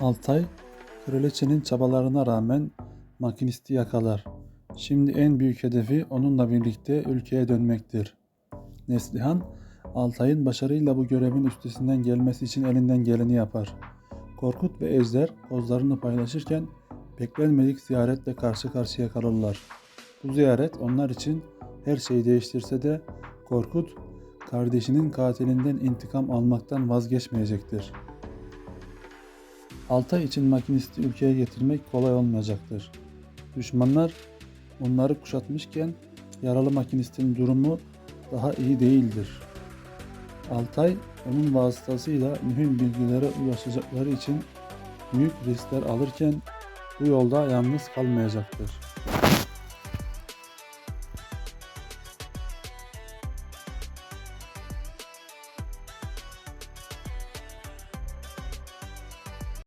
Altay, kraliçenin çabalarına rağmen makinisti yakalar. Şimdi en büyük hedefi onunla birlikte ülkeye dönmektir. Neslihan, Altay'ın başarıyla bu görevin üstesinden gelmesi için elinden geleni yapar. Korkut ve Ejder kozlarını paylaşırken beklenmedik ziyaretle karşı karşıya kalırlar. Bu ziyaret onlar için her şeyi değiştirse de Korkut, kardeşinin katilinden intikam almaktan vazgeçmeyecektir. Altay için makinisti ülkeye getirmek kolay olmayacaktır. Düşmanlar onları kuşatmışken yaralı makinistin durumu daha iyi değildir. Altay onun vasıtasıyla mühim bilgilere ulaşacakları için büyük riskler alırken bu yolda yalnız kalmayacaktır.